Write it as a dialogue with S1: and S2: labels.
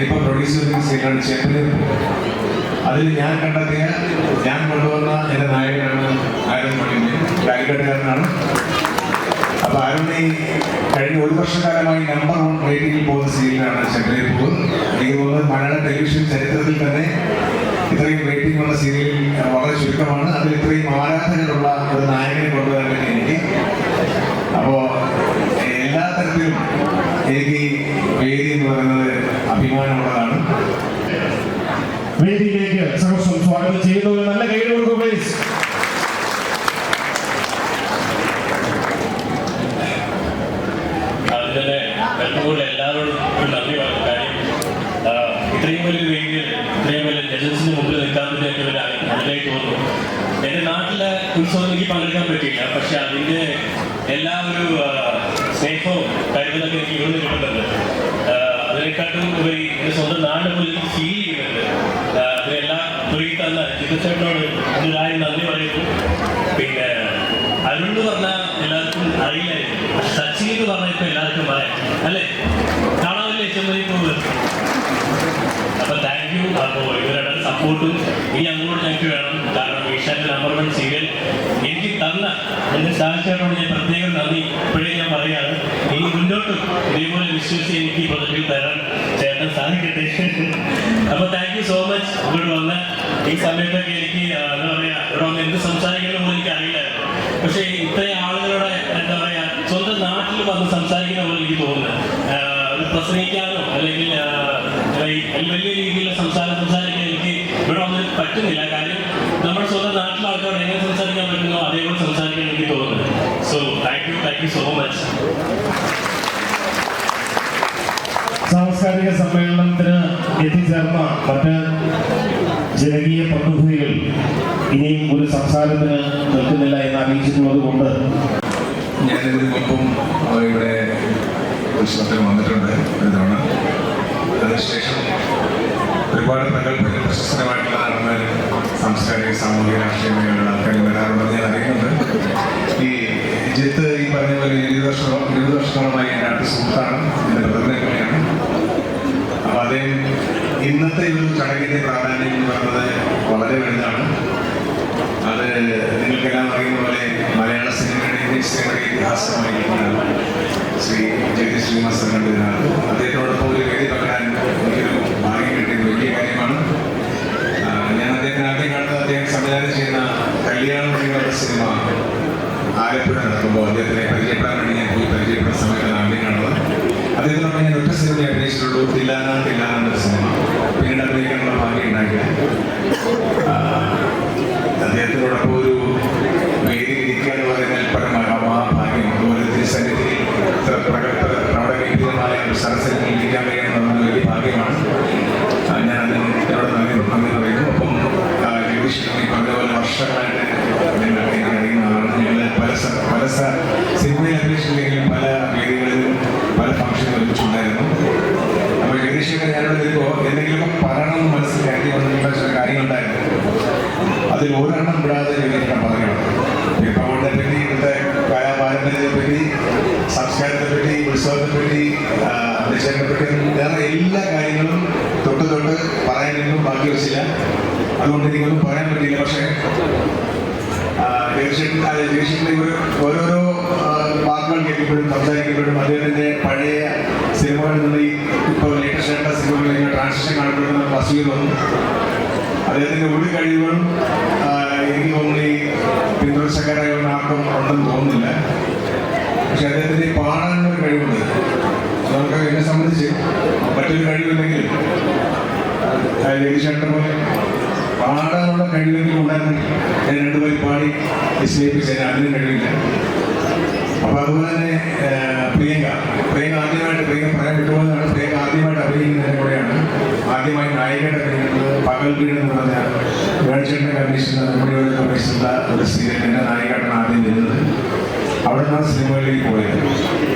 S1: ഞാനിപ്പോൾ പ്രൊഡ്യൂസ് ചെയ്തിരിക്കുന്ന സീനാണ് ചേപ്പൽ അതിൽ ഞാൻ കണ്ടെത്തിയ ഞാൻ കൊണ്ടുവന്ന എന്റെ നായകനാണ് ആയിരം മണിന്റെ കാലിക്കട്ടുകാരനാണ് അപ്പൊ അരുണി കഴിഞ്ഞ ഒരു വർഷക്കാലമായി നമ്പർ വൺ റേറ്റിംഗിൽ പോകുന്ന സീരിയലാണ് ചെമ്പലേപ്പൂ എനിക്ക് തോന്നുന്നത് മലയാള ടെലിവിഷൻ ചരിത്രത്തിൽ തന്നെ ഇത്രയും റേറ്റിംഗ് ഉള്ള സീരിയൽ വളരെ ചുരുക്കമാണ്. അതിൽ ഇത്രയും ആരാധകരുള്ള ഒരു നായകനെ കൊണ്ടുവരാൻ എനിക്ക് അപ്പോ എല്ലാ തരത്തിലും എനിക്ക് വേദി എന്ന് പറയുന്നത് അഭിമാനമുള്ളതാണ്.
S2: വേദിയിലേക്ക് സർവസ്വം സ്വാഗതം ചെയ്യുന്നു. നല്ല കൈയ്യടി കൊടുക്കൂ പ്ലീസ്
S3: അതിനെ വെൽക്കം എല്ലാവരോടും ഒരു നന്ദി പറഞ്ഞു കാര്യം ഇത്രയും വലിയ വേദിയിൽ ഇത്രയും വലിയ ജഡ്ജസിന് മുമ്പിൽ നിൽക്കാൻ പറ്റിയ ഒരു നല്ലതായി തോന്നുന്നു എന്റെ നാട്ടിലെ ഉത്സവം എനിക്ക് പങ്കെടുക്കാൻ പറ്റിയില്ല പക്ഷെ അതിന്റെ എല്ലാ ഒരു ആ, കരുതലൊക്കെ എനിക്ക് ഇവിടുന്ന് കിട്ടുന്നുണ്ട്. അതിനെക്കാട്ടും ഉപരി എന്റെ സ്വന്തം നാടിനെ പോലും ഫീൽ ചെയ്യുന്നുണ്ട്. അതിനെല്ലാം ഒരുക്കി തന്ന ചിത്രച്ചേട്ടനോട് ഒരായിരം നന്ദി പറയുന്നു. പിന്നെ അരുൺ എന്ന് പറഞ്ഞാൽ എല്ലാവർക്കും അറിയില്ലായിരുന്നു സച്ചിൻ എന്ന് പറഞ്ഞാൽ ഇപ്പൊ എല്ലാവർക്കും പറയാം. അല്ലേ? കാണാമല്ലേ ചെന്നൈ പോകുന്നത് അപ്പൊ താങ്ക് യു അപ്പോ ഇവരുടെ സപ്പോർട്ടും ഇനി അങ്ങോട്ട് ഞങ്ങൾക്ക് വേണം. കാരണം ഏഷ്യാന്റെ നമ്പർ വൺ സീരിയൽ എനിക്ക് തന്ന എന്റെ സാഹചര്യത്തോട് ഞാൻ വിശ്വസിച്ച് എനിക്ക് ഈ പദവിയിൽ തരാൻ ചേട്ടൻ സാധിക്കട്ടെ. അപ്പൊ താങ്ക് യു സോ മച്ച് ഇങ്ങോട്ട് വന്ന ഈ സമയത്തൊക്കെ എനിക്ക് എന്താ പറയാ ഇവിടെ വന്ന് എന്ത് സംസാരിക്കണം പോലും എനിക്ക് അറിയില്ലായിരുന്നു. പക്ഷേ ഇത്രയും ആളുകളുടെ എന്താ പറയാ സ്വന്തം നാട്ടിൽ വന്ന് സംസാരിക്കുന്ന പോലെ എനിക്ക് തോന്നുന്നത് പ്രസംഗിക്കാനോ അല്ലെങ്കിൽ വലിയ രീതിയിലുള്ള സംസാരം സംസാരിക്കാൻ എനിക്ക് ഇവിടെ വന്ന് പറ്റുന്നില്ല. കാര്യം നമ്മുടെ സ്വന്തം നാട്ടിലെ ആൾക്കാരോട് എങ്ങനെ സംസാരിക്കാൻ പറ്റുന്നോ അതേപോലെ സംസാരിക്കാൻ എനിക്ക് തോന്നുന്നത് so thank you thank you so much
S2: സാംസ്കാരിക സമ്മേളനത്തിന് എത്തിച്ചേർന്ന മറ്റ് ജനകീയ പ്രതിനിധികൾ ഇനിയും ഒരു സംസാരത്തിന് നിൽക്കുന്നില്ല എന്ന് അറിയിച്ചിട്ടുള്ളത് കൊണ്ട്
S1: ഞാനിതിന് മുമ്പും ഇവിടെ വന്നിട്ടുണ്ട് ഒരു ഒരുപാട് പ്രഗത്ഭരും പ്രശസ്തമായിട്ടുള്ള നടന്മാർ സാംസ്കാരിക സാമൂഹിക രാഷ്ട്രീയ മേഖലകളിൽ ആൾക്കാർ വരാറുണ്ടെന്ന് ഞാൻ അറിയുന്നുണ്ട്. ഈ ജിത്ത് ഈ പറഞ്ഞ പോലെ ഇരുപത് വർഷം ഇരുപത് വർഷത്തോളമായി എന്റെ അടുത്ത സുഹൃത്താണ് എന്റെ ബ്രദറിനെ പോലെയാണ് അപ്പോൾ അദ്ദേഹം ഇന്നത്തെ ഒരു ചടങ്ങിന്റെ പ്രാധാന്യം എന്ന് പറയുന്നത് വളരെ വലുതാണ്. അത് നിങ്ങൾക്കെല്ലാം അറിയുന്ന പോലെ മലയാള സിനിമയുടെ ഇംഗ്ലീഷ് സിനിമയുടെ ഇതിഹാസമായിരിക്കുന്ന ശ്രീ ജഗദീഷ് ശ്രീനിവാസൻ കണ്ടതിനാണ് അദ്ദേഹത്തോടൊപ്പം ഒരു വേദി പകരാൻ എനിക്കൊരു ഭാഗ്യം കിട്ടിയത് വലിയ കാര്യമാണ്. ഞാൻ അദ്ദേഹത്തിന് ആദ്യം കണ്ടത് അദ്ദേഹം സംവിധാനം ചെയ്യുന്ന കല്യാണം സിനിമ ആലപ്പുഴ നടക്കുമ്പോൾ അദ്ദേഹത്തിനെ പരിചയപ്പെടാൻ വേണ്ടി ഞാൻ പോയി പരിചയപ്പെടുന്ന സമയത്താണ്. അദ്ദേഹത്തിനോട് ഞാൻ ഒറ്റ സിനിമ അഭിനയിച്ചിട്ടുള്ളൂ. തില്ലാന തില്ലാന എന്ന സിനിമ. പിന്നീട് അഭിനയിക്കാനുള്ള ഭാഗ്യം ഉണ്ടായില്ല അദ്ദേഹത്തിനോടൊപ്പം ഒരു വേദി ഇരിക്കുക എന്ന് പറയുന്നത് പരം മഹാഭാഗ്യം അതുപോലെ തിരുസന്നിധി പ്രഗത്ഭ പ്രൗഢഗംഭീരമായ ഒരു സരസിൽ ഇരിക്കാൻ കഴിയുന്ന വലിയ ഭാഗ്യമാണ്. ഞാൻ അദ്ദേഹത്തിനോട് നന്ദി നന്ദി പറയുന്നു. ഒപ്പം ആ, ജഗദീഷിനും ഈ പറഞ്ഞ പോലെ വർഷങ്ങളായിട്ട് അറിയുന്ന ആളാണ് ഞങ്ങൾ പല പല സിനിമയിൽ വേദികളിലും ഫംഗ്ഷനും ഒരുമിച്ചുണ്ടായിരുന്നു അപ്പോൾ ജഗദീഷൊക്കെ ഞാനോട് ഇപ്പോൾ എന്തെങ്കിലുമൊക്കെ പറയണമെന്ന് മനസ്സിൽ കരുതി വന്നിട്ടുള്ള ചില കാര്യങ്ങളുണ്ടായിരുന്നു. അതിൽ ഒരെണ്ണം വിടാതെ ഞാൻ പറഞ്ഞു ഇപ്പോഴത്തെ പറ്റി ഇവിടുത്തെ കലാപാരമ്പര്യത്തെ പറ്റി സംസ്കാരത്തെ പറ്റി ഉത്സവത്തെ പറ്റി നിശ്ചയത്തെ പറ്റി വേറെ എല്ലാ കാര്യങ്ങളും തൊട്ട് തൊട്ട് പറയാനൊന്നും ബാക്കി വെച്ചില്ല അതുകൊണ്ട് എനിക്കൊന്നും പറയാൻ പറ്റിയില്ല. പക്ഷേ ജഗദീഷിന്റെ ഓരോരോ ആ, വാക്കുകൾ കേൾക്കുമ്പോഴും സംസാരിക്കുമ്പോഴും അദ്ദേഹത്തിന്റെ പഴയ സിനിമകളിൽ നിന്ന് ഇപ്പോൾ ലേറ്റസ്റ്റ് ആയിട്ടുള്ള സിനിമകളിൽ ട്രാൻസിഷൻ കാണുമ്പോഴും നമുക്ക് അസൂയ അദ്ദേഹത്തിന്റെ ഒരു കഴിവുകളും എനിക്ക് തോന്നുന്നു ഈ പിന്തുടർച്ചക്കാരായ ആർക്കും ഉണ്ടെന്ന് തോന്നുന്നില്ല. പക്ഷെ അദ്ദേഹത്തിന്റെ പാടാനുള്ള ഒരു കഴിവുണ്ട്. നമുക്ക് എന്നെ സംബന്ധിച്ച് മറ്റൊരു കഴിവില്ലെങ്കിൽ ലേറ്റസ്റ്റ് പോലെ പാടാനുള്ള കഴിവെങ്കിലും ഉണ്ടായിരുന്നെങ്കിൽ ഞാൻ രണ്ടുപേരും പാടി വിസ്മയിപ്പിച്ച് അതിന് കഴിവില്ല. അതുപോലെ തന്നെ പ്രിയങ്ക. പ്രിയങ്ക ആദ്യമായിട്ട് പ്രിയങ്ക പറയാൻ വിട്ടുപോകുന്നതാണ് പ്രിയങ്ക ആദ്യമായിട്ട് അഭിനയിക്കുന്നതിന് കൂടെയാണ്. ആദ്യമായി നായികയുടെ അഭിനയിക്കുന്നത് പകൽ വീട് എന്ന് പറഞ്ഞ വേൾച്ചേട്ടനെ അഭിനയിച്ചിരുന്ന നമ്മുടെ ഒരു അഭിനയിച്ചിട്ടുള്ള ഒരു സീരിയലിന്റെ നായികയായിട്ടാണ് ആദ്യം വരുന്നത്. അവിടെ നിന്നാണ് സിനിമകളിലേക്ക് പോയത്.